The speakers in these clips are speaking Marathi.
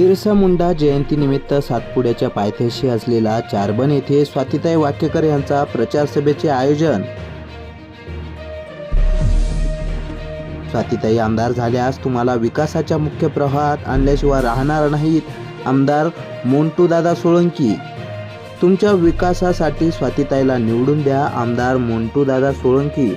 बिरसा मुंडा जयंतीनिमित्त सातपुड्याच्या पायथ्याशी असलेला चारबन येथे स्वातिताई वाकेकर यांचा प्रचार सभेचे आयोजन. स्वातिताई आमदार झाल्यास तुम्हाला विकासाच्या मुख्य प्रवाहात आणल्याशिवाय राहणार नाहीत आमदार मोंटूदादा सोळंकी. तुमच्या विकासासाठी स्वातिताईला निवडून द्या आमदार मोंटूदादा सोळंकी.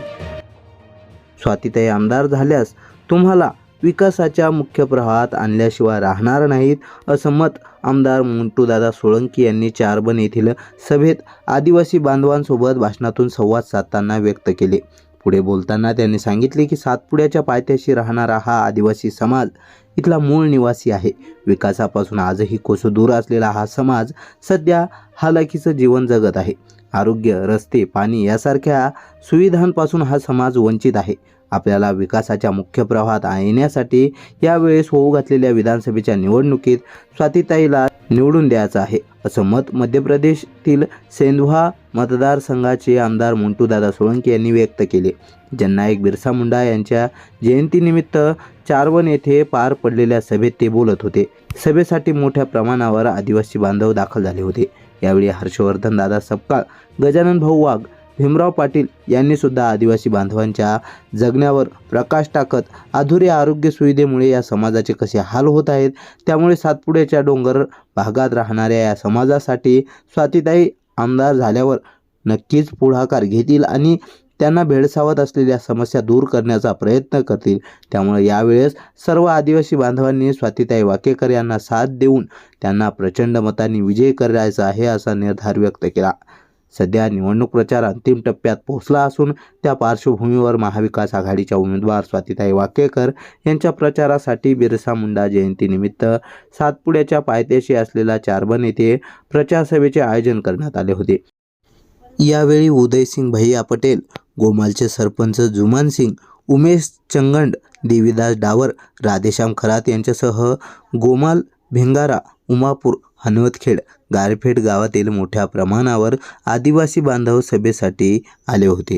स्वातिताई आमदार झाल्यास तुम्हाला विकासाच्या मुख्य प्रवाहात आणल्याशिवाय राहणार नाहीत असं मत आमदार मुंटूदादा सोळंकी यांनी चारबन येथील सभेत आदिवासी बांधवांसोबत भाषणातून संवाद साधताना व्यक्त केले. पुढे बोलताना त्यांनी सांगितले की सातपुड्याच्या पायथ्याशी राहणारा हा आदिवासी समाज इथला मूळ निवासी आहे. विकासापासून आजही कोसो दूर असलेला हा समाज सध्या हालाकीचं जीवन जगत आहे. आरोग्य रस्ते पाणी यासारख्या सुविधांपासून हा समाज वंचित आहे. आपल्याला विकासाच्या मुख्य प्रवाहात येण्यासाठी यावेळेस होऊ घातलेल्या विधानसभेच्या निवडणुकीत स्वातिताईला निवडून द्यायचं आहे असं मत मध्य प्रदेशातील सेंधवा मतदारसंघाचे आमदार मुंटूदादा सोळंकी यांनी व्यक्त केले. जननायक बिरसा मुंडा यांच्या जयंतीनिमित्त चारवण येथे पार पडलेल्या सभेत ते बोलत होते. सभेसाठी मोठ्या प्रमाणावर आदिवासी बांधव दाखल झाले होते. यावेळी हर्षवर्धन दादा सपकाळ गजानन भाऊ वाघ भीमराव पाटील यांनी सुद्धा आदिवासी बांधवांच्या जगण्यावर प्रकाश टाकत अधुऱ्या आरोग्य सुविधेमुळे या समाजाचे कसे हाल होत आहेत त्यामुळे सातपुड्याच्या डोंगर भागात राहणाऱ्या या समाजासाठी स्वातिताई आमदार झाल्यावर नक्कीच पुढाकार घेतील आणि त्यांना भेडसावत असलेल्या समस्या दूर करण्याचा प्रयत्न करतील. त्यामुळे यावेळेस सर्व आदिवासी बांधवांनी स्वातिताई वाकेकर यांना साथ देऊन त्यांना प्रचंड मतांनी विजय करायचा आहे असा निर्धार व्यक्त केला. सध्या निवडणूक प्रचार अंतिम टप्प्यात पोहोचला असून त्या पार्श्वभूमीवर महाविकास आघाडीच्या उमेदवार स्वातिताई वाकेकर यांच्या प्रचारासाठी बिरसा मुंडा जयंतीनिमित्त सातपुड्याच्या पायथ्याशी असलेला चारबन येथे प्रचारसभेचे आयोजन करण्यात आले होते. यावेळी उदयसिंग भैया पटेल गोमालचे सरपंच जुमान सिंग उमेश चंगंड देवीदास डावर राधेश्याम खरात यांच्यासह गोमाल भिंगारा उमापूर हनवतखेड गारफेड गावातील मोठ्या प्रमाणावर आदिवासी बांधव सभेसाठी आले होते.